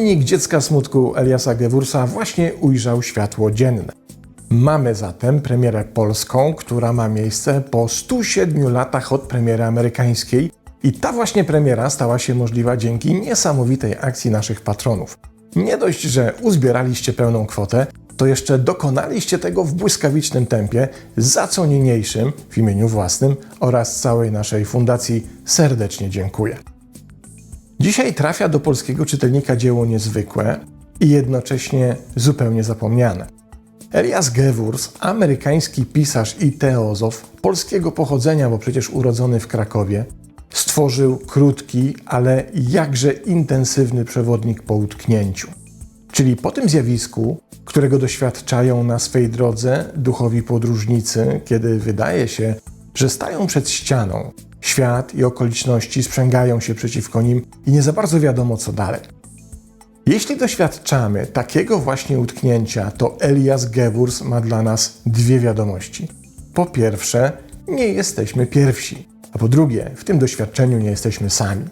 Dziennik Dziecka Smutku Eliasa Gewursa właśnie ujrzał światło dzienne. Mamy zatem premierę polską, która ma miejsce po 107 latach od premiery amerykańskiej i ta właśnie premiera stała się możliwa dzięki niesamowitej akcji naszych patronów. Nie dość, że uzbieraliście pełną kwotę, to jeszcze dokonaliście tego w błyskawicznym tempie, za co niniejszym w imieniu własnym oraz całej naszej fundacji serdecznie dziękuję. Dzisiaj trafia do polskiego czytelnika dzieło niezwykłe i jednocześnie zupełnie zapomniane. Elias Gewurs, amerykański pisarz i teozof polskiego pochodzenia, bo przecież urodzony w Krakowie, stworzył krótki, ale jakże intensywny przewodnik po utknięciu. Czyli po tym zjawisku, którego doświadczają na swej drodze duchowi podróżnicy, kiedy wydaje się, że stają przed ścianą, świat i okoliczności sprzęgają się przeciwko nim i nie za bardzo wiadomo co dalej. Jeśli doświadczamy takiego właśnie utknięcia, to Elias Gewurs ma dla nas dwie wiadomości. Po pierwsze, nie jesteśmy pierwsi, a po drugie, w tym doświadczeniu nie jesteśmy sami.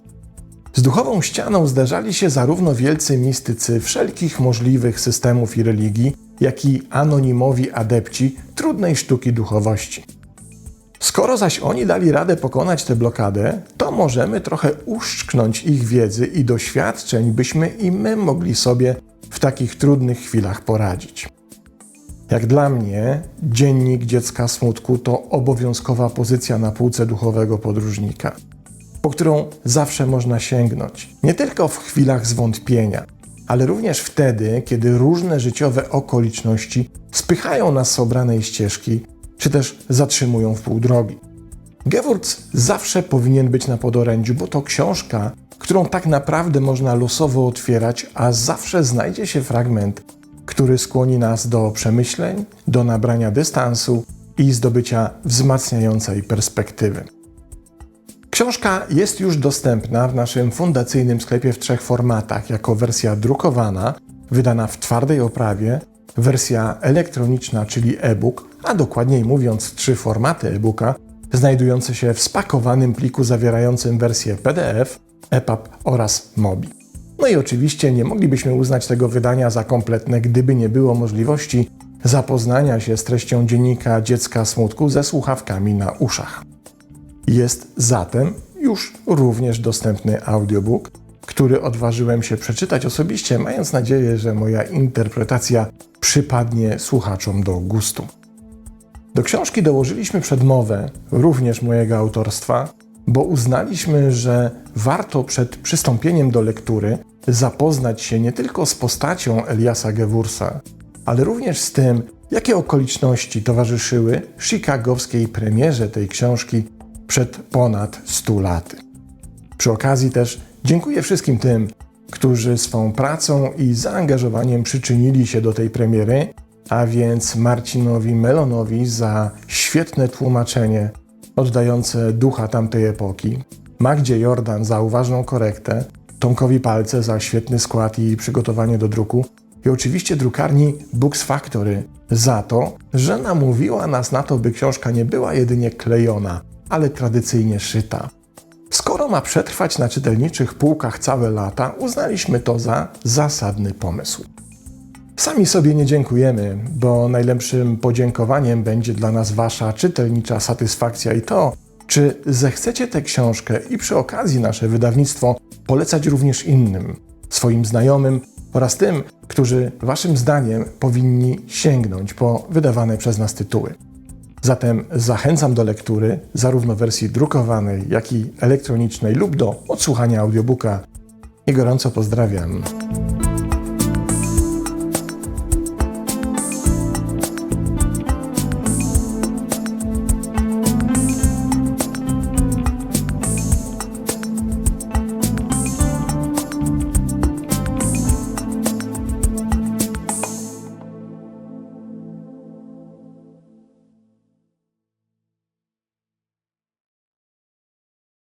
Z duchową ścianą zderzali się zarówno wielcy mistycy wszelkich możliwych systemów i religii, jak i anonimowi adepci trudnej sztuki duchowości. Skoro zaś oni dali radę pokonać tę blokadę, to możemy trochę uszczknąć ich wiedzy i doświadczeń, byśmy i my mogli sobie w takich trudnych chwilach poradzić. Jak dla mnie, dziennik dziecka smutku to obowiązkowa pozycja na półce duchowego podróżnika, po którą zawsze można sięgnąć, nie tylko w chwilach zwątpienia, ale również wtedy, kiedy różne życiowe okoliczności spychają nas z obranej ścieżki, czy też zatrzymują w pół drogi. Gewurz zawsze powinien być na podorędziu, bo to książka, którą tak naprawdę można losowo otwierać, a zawsze znajdzie się fragment, który skłoni nas do przemyśleń, do nabrania dystansu i zdobycia wzmacniającej perspektywy. Książka jest już dostępna w naszym fundacyjnym sklepie w trzech formatach: jako wersja drukowana, wydana w twardej oprawie, wersja elektroniczna, czyli e-book, a dokładniej mówiąc trzy formaty e-booka, znajdujące się w spakowanym pliku zawierającym wersję PDF, EPUB oraz MOBI. No i oczywiście nie moglibyśmy uznać tego wydania za kompletne, gdyby nie było możliwości zapoznania się z treścią dziennika dziecka smutku ze słuchawkami na uszach. Jest zatem już również dostępny audiobook, który odważyłem się przeczytać osobiście, mając nadzieję, że moja interpretacja przypadnie słuchaczom do gustu. Do książki dołożyliśmy przedmowę, również mojego autorstwa, bo uznaliśmy, że warto przed przystąpieniem do lektury zapoznać się nie tylko z postacią Eliasa Gewursa, ale również z tym, jakie okoliczności towarzyszyły chicagowskiej premierze tej książki przed ponad 100 laty. Przy okazji też dziękuję wszystkim tym, którzy swą pracą i zaangażowaniem przyczynili się do tej premiery, a więc Marcinowi Melonowi za świetne tłumaczenie oddające ducha tamtej epoki, Magdzie Jordan za uważną korektę, Tomkowi Palce za świetny skład i przygotowanie do druku i oczywiście drukarni Books Factory za to, że namówiła nas na to, by książka nie była jedynie klejona, ale tradycyjnie szyta. Skoro ma przetrwać na czytelniczych półkach całe lata, uznaliśmy to za zasadny pomysł. Sami sobie nie dziękujemy, bo najlepszym podziękowaniem będzie dla nas Wasza czytelnicza satysfakcja i to, czy zechcecie tę książkę i przy okazji nasze wydawnictwo polecać również innym, swoim znajomym oraz tym, którzy Waszym zdaniem powinni sięgnąć po wydawane przez nas tytuły. Zatem zachęcam do lektury zarówno wersji drukowanej, jak i elektronicznej lub do odsłuchania audiobooka i gorąco pozdrawiam.